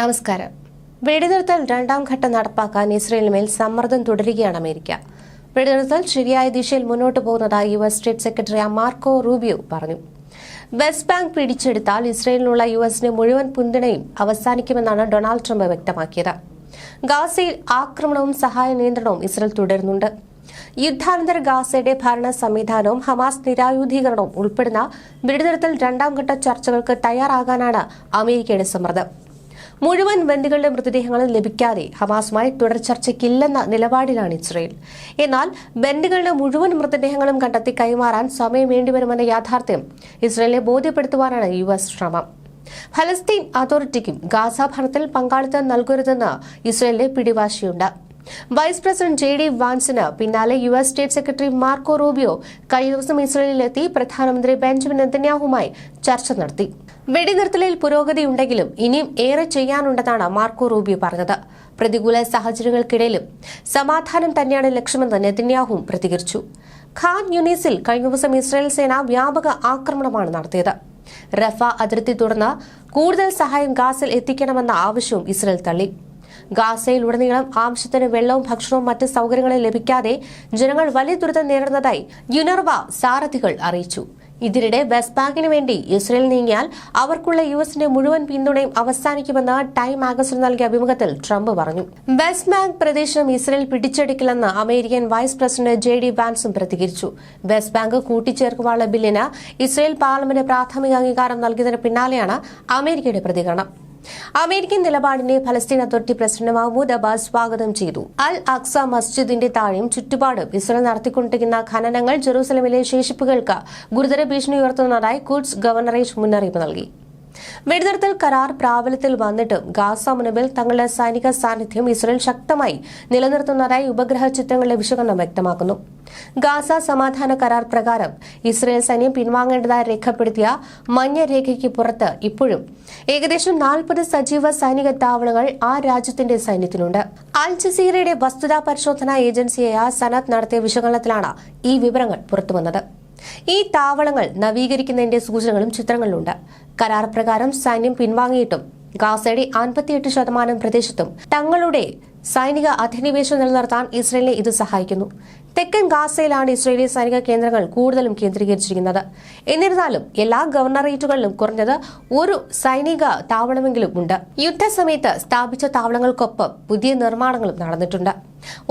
നമസ്കാരം. വെടിനിർത്തൽ രണ്ടാം ഘട്ടം നടപ്പാക്കാൻ ഇസ്രയേലിന്മേൽ സമ്മർദ്ദം തുടരുകയാണ് അമേരിക്ക. വെടിനിർത്തൽ ശരിയായ ദിശയിൽ മുന്നോട്ട് പോകുന്നതായി U S state secretary Marco Rubio പറഞ്ഞു. വെസ്റ്റ് ബാങ്ക് പിടിച്ചെടുത്താൽ ഇസ്രയേലിനുള്ള യു എസിന് മുഴുവൻ പിന്തുണയും അവസാനിക്കുമെന്നാണ് ഡൊണാൾഡ് ട്രംപ് വ്യക്തമാക്കിയത്. ഗാസയിൽ ആക്രമണവും സഹായ നിയന്ത്രണവും ഇസ്രയേൽ തുടരുന്നുണ്ട്. യുദ്ധാനന്തര ഗാസയുടെ ഭരണ സംവിധാനവും ഹമാസ് നിരായുധീകരണവും ഉൾപ്പെടുന്ന വെടിനിർത്തൽ രണ്ടാം ഘട്ട ചർച്ചകൾക്ക് തയ്യാറാകാനാണ് അമേരിക്കയുടെ സമ്മർദ്ദം. മുഴുവൻ ബന്ദികളുടെ മൃതദേഹങ്ങളും ലഭിക്കാതെ ഹമാസുമായി തുടർ ചർച്ചയ്ക്കില്ലെന്ന നിലപാടിലാണ് ഇസ്രയേൽ. എന്നാൽ ബന്ദികളുടെ മുഴുവൻ മൃതദേഹങ്ങളും കണ്ടെത്തി കൈമാറാൻ സമയം വേണ്ടിവരുമെന്ന യാഥാർത്ഥ്യം ഇസ്രയേലിനെ ബോധ്യപ്പെടുത്തുവാനാണ് യു എസ് ശ്രമം. ഫലസ്തീൻ അതോറിറ്റിക്കും ഗാസ ഭരണത്തിൽ പങ്കാളിത്തം നൽകരുതെന്ന് ഇസ്രയേലിന്റെ പിടിവാശിയുണ്ട്. വൈസ് പ്രസിഡന്റ് ജെ ഡി വാൻസിന് പിന്നാലെ U S state secretary Marco Rubio കഴിഞ്ഞ ദിവസം ഇസ്രയേലിലെത്തി പ്രധാനമന്ത്രി ബെഞ്ചമിൻ നെതന്യാഹുമായി ചർച്ച നടത്തി. വെടിനിർത്തലിൽ പുരോഗതിയുണ്ടെങ്കിലും ഇനിയും ഏറെ ചെയ്യാനുണ്ടെന്നാണ് മാർക്കോ റൂബിയോ പറഞ്ഞത്. പ്രതികൂല സാഹചര്യങ്ങൾക്കിടയിലും സമാധാനം തന്നെയാണ് ലക്ഷ്യമെന്ന് നെതന്യാഹുവും പ്രതികരിച്ചു. ഖാൻ യുനീസിൽ കഴിഞ്ഞ ദിവസം ഇസ്രായേൽ സേന വ്യാപക ആക്രമണമാണ് നടത്തിയത്. റഫ അതിർത്തി തുടർന്ന് കൂടുതൽ സഹായം ഗാസിൽ എത്തിക്കണമെന്ന ആവശ്യവും ഇസ്രായേൽ തള്ളി. ഗാസയിൽ ഉടനീളം ആവശ്യത്തിന് വെള്ളവും ഭക്ഷണവും മറ്റ് സൗകര്യങ്ങളും ലഭിക്കാതെ ജനങ്ങൾ വലിയ ദുരിതം നേരിടുന്നതായി യുനർവ സാരഥികൾ അറിയിച്ചു. ഇതിനിടെ വെസ്റ്റ് ബാങ്കിന് വേണ്ടി ഇസ്രയേൽ നീങ്ങിയാൽ അവർക്കുള്ള യു എസിന്റെ മുഴുവൻ പിന്തുണയും അവസാനിക്കുമെന്ന് ടൈം മാഗസിൻ നൽകിയ അഭിമുഖത്തിൽ ട്രംപ് പറഞ്ഞു. വെസ്റ്റ് ബാങ്ക് പ്രദേശം Israel പിടിച്ചെടുക്കില്ലെന്ന് American vice president J D വാൻസും പ്രതികരിച്ചു. വെസ്റ്റ് ബാങ്ക് കൂട്ടിച്ചേർക്കുവാനുള്ള ബില്ലിന് ഇസ്രയേൽ പാർലമെന്റ് പ്രാഥമിക അംഗീകാരം നൽകിയതിന് പിന്നാലെയാണ് അമേരിക്കയുടെ പ്രതികരണം. അമേരിക്കൻ നിലപാടിനെ ഫലസ്തീൻ അതോറിറ്റി പ്രസിഡന്റ് മഹ്മൂദ് അബ്ബാസ് സ്വാഗതം ചെയ്തു. അൽ അക്സ മസ്ജിദിന്റെ താഴെയും ചുറ്റുപാടും ഇസ്രയേൽ നടത്തിക്കൊണ്ടിരിക്കുന്ന ഖനനങ്ങൾ ജെറൂസലമിലെ ശേഷിപ്പുകൾക്ക് ഗുരുതര ഭീഷണി ഉയർത്തുന്നതായി കുഡ്സ് ഗവർണറേറ്റ് മുന്നറിയിപ്പ് നൽകി. വെടിനിർത്തൽ കരാർ പ്രാബല്യത്തിൽ വന്നിട്ടും ഗാസ മുനമ്പിൽ തങ്ങളുടെ സൈനിക സാന്നിധ്യം ഇസ്രയേൽ ശക്തമായി നിലനിർത്തുന്നതായി ഉപഗ്രഹ ചിത്രങ്ങളുടെ വിശകലനം വ്യക്തമാക്കുന്നു. ഗാസ സമാധാന കരാർ പ്രകാരം ഇസ്രയേൽ സൈന്യം പിൻവാങ്ങേണ്ടതായി രേഖപ്പെടുത്തിയ മഞ്ഞ രേഖയ്ക്ക് പുറത്ത് ഇപ്പോഴും ഏകദേശം നാൽപ്പത് സജീവ സൈനിക താവളങ്ങൾ ആ രാജ്യത്തിന്റെ സൈന്യത്തിനുണ്ട് അൽ ജസീറയുടെ വസ്തുതാ പരിശോധനാ ഏജൻസിയായ സനത് നടത്തിയ വിശകലനത്തിലാണ് ഈ വിവരങ്ങൾ പുറത്തുവന്നത്. ഈ താവളങ്ങൾ നവീകരിക്കുന്നതിന്റെ സൂചനകളും ചിത്രങ്ങളിലുണ്ട്. കരാർ പ്രകാരം സൈന്യം പിൻവാങ്ങിയിട്ടും ഗാസയുടെ അൻപത്തിയെട്ട് ശതമാനം പ്രദേശത്തും തങ്ങളുടെ സൈനിക അധിനിവേശം നിലനിർത്താൻ ഇസ്രയേലിനെ ഇത് സഹായിക്കുന്നു. തെക്കൻ ഗാസയിലാണ് ഇസ്രയേലി സൈനിക കേന്ദ്രങ്ങൾ കൂടുതലും കേന്ദ്രീകരിച്ചിരിക്കുന്നത്. എന്നിരുന്നാലും എല്ലാ ഗവർണറേറ്റുകളിലും കുറഞ്ഞത് ഒരു സൈനിക താവളമെങ്കിലും ഉണ്ട്. യുദ്ധസമയത്ത് സ്ഥാപിച്ച താവളങ്ങൾക്കൊപ്പം പുതിയ നിർമ്മാണങ്ങളും നടന്നിട്ടുണ്ട്.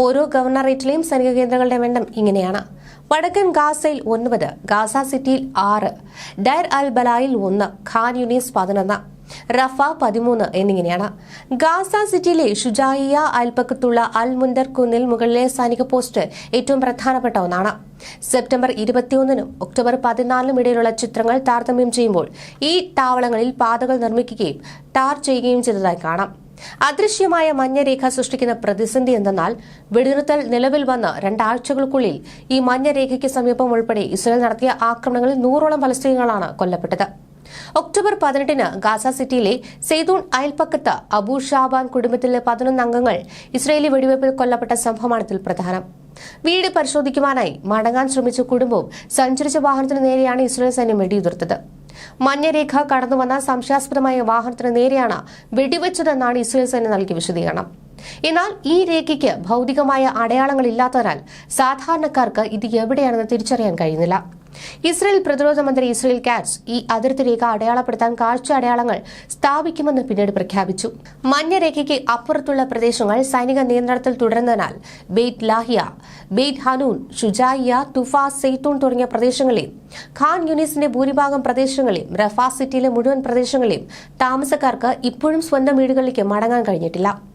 ഓരോ ഗവർണറേറ്റിലെയും സൈനിക കേന്ദ്രങ്ങളുടെ എണ്ണം ഇങ്ങനെയാണ്. വടക്കൻ ഗാസയിൽ ഒൻപത് ഗാസ സിറ്റിയിൽ ആറ് ഡയർ അൽ ബലായിൽ ഒന്ന് ഖാൻ യുനീസ് പതിനൊന്ന് റഫ പതിമൂന്ന് എന്നിങ്ങനെയാണ്. ഗാസ സിറ്റിയിലെ ഷുജായിയ അയൽപ്പക്കത്തുള്ള അൽ മുന്തർ കുന്നിൽ മുകളിലെ സൈനിക പോസ്റ്റ് ഏറ്റവും പ്രധാനപ്പെട്ട ഒന്നാണ്. സെപ്റ്റംബർ ഇരുപത്തിയൊന്നിനും ഒക്ടോബർ പതിനാലിനും ഇടയിലുള്ള ചിത്രങ്ങൾ താരതമ്യം ചെയ്യുമ്പോൾ ഈ താവളങ്ങളിൽ പാതകൾ നിർമ്മിക്കുകയും ടാർ ചെയ്യുകയും ചെയ്തതായി കാണാം. അദൃശ്യമായ മഞ്ഞരേഖ സൃഷ്ടിക്കുന്ന പ്രതിസന്ധി എന്തെന്നാൽ വെടിനിർത്തൽ നിലവിൽ വന്ന രണ്ടാഴ്ചകൾക്കുള്ളിൽ ഈ മഞ്ഞരേഖയ്ക്ക് സമീപം ഉൾപ്പെടെ ഇസ്രായേൽ നടത്തിയ ആക്രമണങ്ങളിൽ നൂറോളം ഫലസ്തീനുകളാണ് കൊല്ലപ്പെട്ടത്. ഒക്ടോബർ പതിനെട്ടിന് ഗാസ സിറ്റിയിലെ സെയ്തൂൺ അയൽപ്പക്കത്ത് അബൂ ഷാബാൻ കുടുംബത്തിലെ പതിനൊന്ന് അംഗങ്ങൾ ഇസ്രയേലി വെടിവയ്പിൽ കൊല്ലപ്പെട്ട സംഭവമാണ് ഇതിൽ പ്രധാനം. വീട് പരിശോധിക്കുവാനായി മടങ്ങാൻ ശ്രമിച്ച കുടുംബവും സഞ്ചരിച്ച വാഹനത്തിന് നേരെയാണ് ഇസ്രയേൽ സൈന്യം വെടിയുതിർത്തത്. മഞ്ഞരേഖ കടന്നുവന്ന സംശയാസ്പദമായ വാഹനത്തിന് നേരെയാണ് വെടിവെച്ചതെന്നാണ് ഇസ്രയേൽ സേന നൽകിയ വിശദീകരണം. എന്നാൽ ഈ രേഖയ്ക്ക് ഭൗതികമായ അടയാളങ്ങളില്ലാത്തതിനാൽ സാധാരണക്കാർക്ക് ഇത് എവിടെയാണെന്ന് തിരിച്ചറിയാൻ കഴിയുന്നില്ല. ഇസ്രയേൽ പ്രതിരോധ മന്ത്രി ഇസ്രയേൽ കാറ്റ്സ് ഈ അതിർത്തി രേഖ അടയാളപ്പെടുത്താൻ കാഴ്ച അടയാളങ്ങൾ സ്ഥാപിക്കുമെന്ന് പിന്നീട് പ്രഖ്യാപിച്ചു. മഞ്ഞരേഖയ്ക്ക് അപ്പുറത്തുള്ള പ്രദേശങ്ങൾ സൈനിക നിയന്ത്രണത്തിൽ തുടരുന്നതിനാൽ Beit Lahia Beit Hanoun Shujaiya Tuffah Zeitoun തുടങ്ങിയ പ്രദേശങ്ങളെയും ഖാൻ യൂണിസിന്റെ ഭൂരിഭാഗം പ്രദേശങ്ങളെയും റഫ സിറ്റിയിലെ മുഴുവൻ പ്രദേശങ്ങളെയും താമസക്കാർക്ക് ഇപ്പോഴും സ്വന്തം വീടുകളിലേക്ക് മടങ്ങാൻ കഴിഞ്ഞിട്ടില്ല.